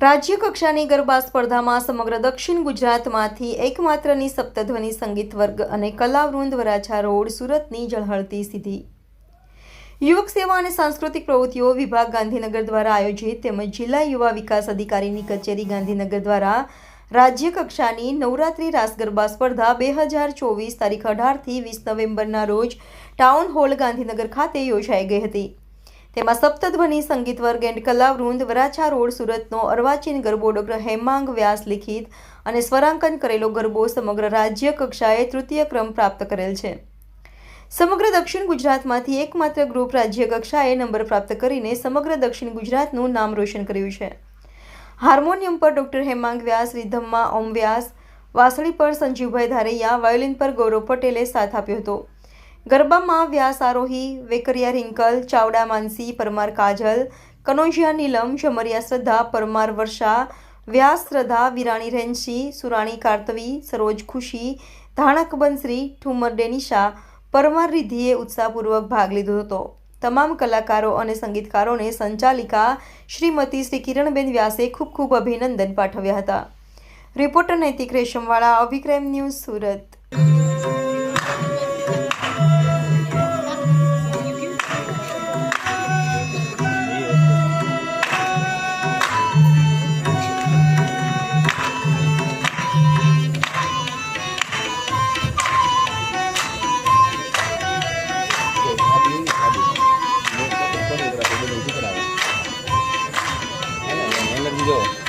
રાજ્ય કક્ષાની ગરબા સ્પર્ધામાં સમગ્ર દક્ષિણ ગુજરાતમાંથી એકમાત્રની સપ્તધ્વનિ સંગીત વર્ગ અને કલાવૃંદ વરાછા રોડ સુરતની ઝળહળતી સીધી યુવક સેવા અને સાંસ્કૃતિક પ્રવૃત્તિઓ વિભાગ ગાંધીનગર દ્વારા આયોજિત તેમજ જિલ્લા યુવા વિકાસ અધિકારીની કચેરી ગાંધીનગર દ્વારા રાજ્ય કક્ષાની નવરાત્રી રાસ ગરબા સ્પર્ધા બે હજાર ચોવીસ તારીખ અઢારથી વીસ નવેમ્બરના રોજ ટાઉન હોલ ગાંધીનગર ખાતે યોજાઈ ગઈ હતી. તેમાં સપ્તધ્વનિ સંગીત વર્ગ એન્ડ કલાવૃંદ, વરાછા રોડ, સુરતનો અર્વાચીન ગરબો ડોક્ટર હેમાંગ વ્યાસ લિખિત અને સ્વરાંકન કરેલો ગરબો સમગ્ર રાજ્ય કક્ષાએ તૃતીય ક્રમ પ્રાપ્ત કરેલ છે. સમગ્ર દક્ષિણ ગુજરાતમાંથી એકમાત્ર ગ્રુપ રાજ્ય કક્ષાએ નંબર પ્રાપ્ત કરીને સમગ્ર દક્ષિણ ગુજરાતનું નામ રોશન કર્યું છે. હાર્મોનિયમ પર ડોક્ટર હેમાંગ વ્યાસ, રિધમમાં ઓમ વ્યાસ, વાસળી પર સંજીવભાઈ ધારૈયા, વાયોલિન પર ગૌરવ પટેલે સાથ આપ્યો હતો. ગરબામાં વ્યાસ આરોહી, વેકરિયા રિંકલ, ચાવડા માનસી, પરમાર કાજલ, કનોજિયા નીલમ, શમરિયા શ્રદ્ધા, પરમાર વર્ષા, વ્યાસ શ્રદ્ધા, વિરાણી રેન્સી સુરાણી કાર્તવી, સરોજ ખુશી, ધાણક બંસરી, ઠુમર ડેનિશા, પરમાર રિદ્ધિએ ઉત્સાહપૂર્વક ભાગ લીધો હતો. તમામ કલાકારો અને સંગીતકારોને સંચાલિકા શ્રીમતી શ્રી કિરણબેન વ્યાસે ખૂબ ખૂબ અભિનંદન પાઠવ્યા હતા. Reporter Naitik Reshamwala, Abhikram news Surat. 이거.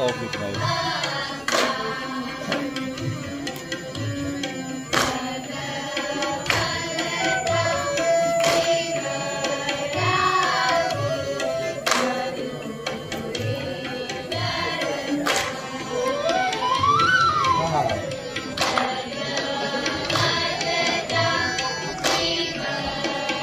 off with me.